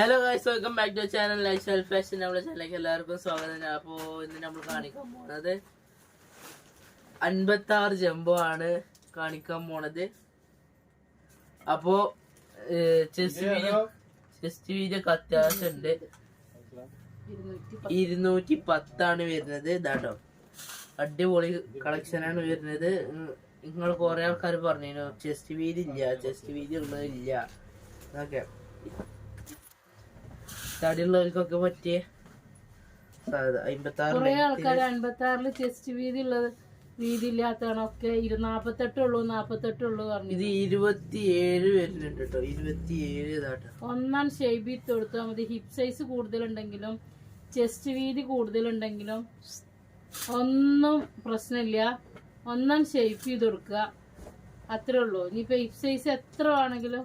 Hello guys welcome back to channel lifestyle fashion നമ്മുടെ ചാനലിലേക്ക് എല്ലാവർക്കും സ്വാഗതം. അപ്പോ ഇന്ന് നമ്മൾ കാണിക്കാൻ പോണത് അൻപത്തി ആറ് ജംബോ ആണ് കാണിക്കാൻ പോണത്. അപ്പോ ചെസ്റ്റ് വീഡിയോ ചെസ്റ്റ് വീഡിയോ ഒക്കെ അത്യാവശ്യം ഉണ്ട്. ഇരുന്നൂറ്റി പത്താണ് വരുന്നത് ഇതാട്ടോ അടിപൊളി കളക്ഷനാണ് വരുന്നത്. നിങ്ങൾ കുറെ ആൾക്കാർ പറഞ്ഞു ചെസ്റ്റ് വീതി ഇല്ല ചെസ്റ്റ് വീതി ഉള്ളതില്ല. എന്നൊക്കെ തടിയുള്ളവർക്കൊക്കെ പറ്റിയ കുറെ ആൾക്കാർ അൻപത്തി ആറിൽ ചെസ്റ്റ് വീതി ഉള്ളത് വീതി ഇല്ലാത്തതാണ് ഒക്കെ നാപ്പത്തെട്ടുള്ളൂ നാപ്പത്തെട്ടുള്ളൂ പറഞ്ഞു ഇത് ഇരുപത്തിയേഴ് വരുന്നുണ്ട് കേട്ടോ ഇരുപത്തിയേഴ് ഒന്നാം ഷേപ്പ് തൊടുത്താൽ കൊടുത്താൽ മതി. ഹിപ് സൈസ് കൂടുതലുണ്ടെങ്കിലും ചെസ്റ്റ് വീതി കൂടുതലുണ്ടെങ്കിലും ഒന്നും പ്രശ്നമില്ല. ഒന്നാം ഷേപ്പ് ചെയ്ത് കൊടുക്കുക. അത്രേ ഉള്ളൂ. ഇനിയിപ്പോ ഹിപ്പ് സൈസ് എത്ര ആണെങ്കിലും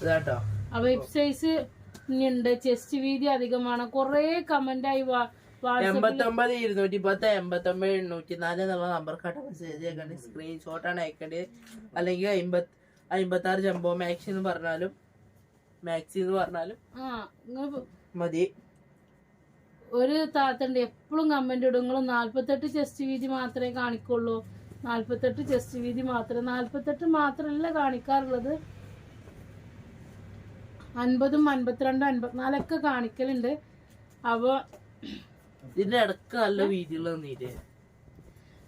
ഇതാട്ടോ. അപ്പൊ സൈസ് ഇനിയുണ്ട്. ചെസ്റ്റ് വീതി അധികമാണ്. കൊറേ കമന്റ് ആയി വാട്സപ്പിൽ എൺപത്തി ഒമ്പത് ഇരുന്നൂറ്റി പത്ത് എൺപത്തൊമ്പത് എണ്ണൂറ്റി നാല് എന്നുള്ള നമ്പർക്കാട്ട് മെസ്സേജ് അയക്കേണ്ടത് സ്ക്രീൻഷോട്ടാണ് അയക്കേണ്ടത് അല്ലെങ്കിൽ അമ്പത്തി അമ്പത്തി ആറ് ജംബോ മാക്സി എന്ന് പറഞ്ഞാലും മാക്സി എന്ന് പറഞ്ഞാലും മതി. ഒരു താത്തണ്ട്. എപ്പോഴും കമന്റ് ഇടും. നിങ്ങൾ നാല്പത്തെട്ട് ചെസ്റ്റ് വീതി മാത്രമേ കാണിക്കുള്ളൂ. നാല്പത്തെട്ട് ചെസ്റ്റ് വീതി മാത്രം. നാൽപ്പത്തെട്ട് മാത്രമല്ല കാണിക്കാറുള്ളത്. അൻപതും അൻപത്തിരണ്ടും അൻപത്തിനാലൊക്കെ കാണിക്കലുണ്ട്. അപ്പൊ ഇതിന്റെ ഇടയ്ക്ക് നല്ല വീതിയുള്ള നീര്.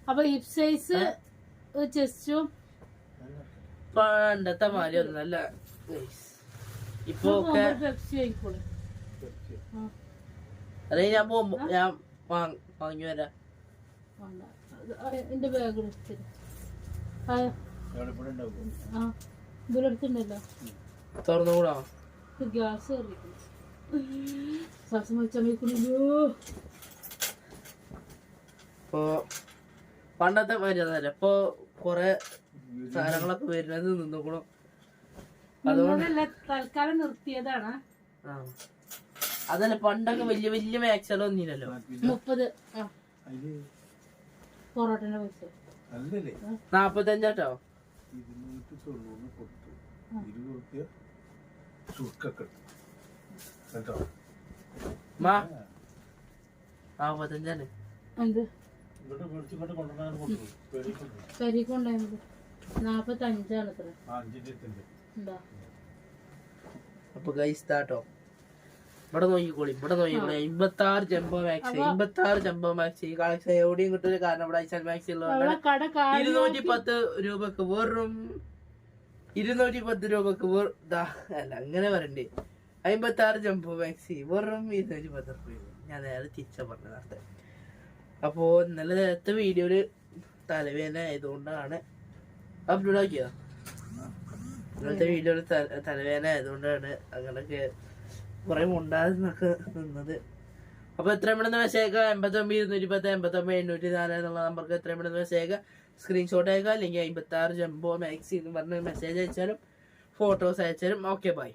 അപ്പൊ ഹിപ് സൈസ് ചെസ്റ്റും പണ്ടത്തെ മാതിരി ഒന്നും നല്ല ഇപ്പൊ അതെ ഞാൻ പോകുമ്പോ ഞാൻ വാങ്- വാങ്ങി വരാം എന്റെ ബാഗ് ആ. തുറന്നുകൂടാ? ഗ്യാസ് കയറിയിരിക്കുന്നു. ശ്വാസം വെച്ചാൽ ഇപ്പോ പണ്ടത്തെ ഒന്നല്ല ഇപ്പൊ കൊറേ സാധനങ്ങളൊക്കെ വരുന്നത് നിന്നുകൂടും തൽക്കാലം നിർത്തിയതാണ്. ആ. അതല്ല പണ്ടൊക്കെ വലിയ വലിയ മാക്സലോ ഒന്നില്ലല്ലോ മുപ്പത്. പൊറോട്ടന്റെ പൈസ. അല്ലല്ലേ. നാപ്പത്തഞ്ചാട്ടോ? ഇരുന്നൂറ്റി തൊണ്ണൂറ് കൊടുത്തു. ഇരുപത് റുപ്യ ചുരുക്കൊക്കെ. കേട്ടോ? മാ നാപ്പത്തഞ്ചാണ്. എന്ത്? അപ്പൊ ഗൈസ് താട്ടോ ഇവിടെ നോക്കിക്കോളി ഇവിടെ നോക്കിക്കോളി അമ്പത്തി ആറ് ജംബോ മാക്സ് അമ്പത്തി ആറ് ജംബോ മാക്സ് ഈ കളക്ഷൻ എവിടെയും കിട്ടില്ല കാരണം ഇവിടെ ഐസൽ മാക്സ് ഉള്ള ഉള്ളതുകൊണ്ട് ഇരുന്നൂറ്റി പത്ത് രൂപക്ക് വെറും ഇരുന്നൂറ്റി പത്ത് രൂപക്ക് അല്ല അങ്ങനെ പറയണ്ടേ. അമ്പത്തി ആറ് ജംബോ മാക്സി വെറും ഇരുന്നൂറ്റി പത്ത് രൂപ ഞാൻ നേരെ തിരിച്ച പറഞ്ഞ നേരത്തെ. അപ്പോ നല്ല നേരത്തെ വീഡിയോയിൽ തലവേദന ആയതുകൊണ്ടാണ്. അപ്ലോഡ് ആക്കിയോ? ഇന്നലത്തെ വീഡിയോയിൽ തലവേദന ആയതുകൊണ്ടാണ് അങ്ങനൊക്കെ കുറെ എന്നൊക്കെ നിന്നത്. അപ്പൊ എത്രയും പെട്ടെന്ന് മെസ്സേജ് എൺപത്തി ഒമ്പത് ഇരുന്നൂറ്റി പത്ത് എൺപത്തി ഒമ്പത് എണ്ണൂറ്റി നാല് എന്നുള്ള നമ്പർക്ക് എത്രയും പെട്ടെന്ന് മെസ്സേജ് സ്ക്രീൻഷോട്ട് അയക്കുക അല്ലെങ്കിൽ അമ്പത്തി ആറ് ജംബോ മാക്സി എന്ന് പറഞ്ഞ് മെസ്സേജ് അയച്ചാലും ഫോട്ടോസ് അയച്ചാലും ഓക്കെ ബൈ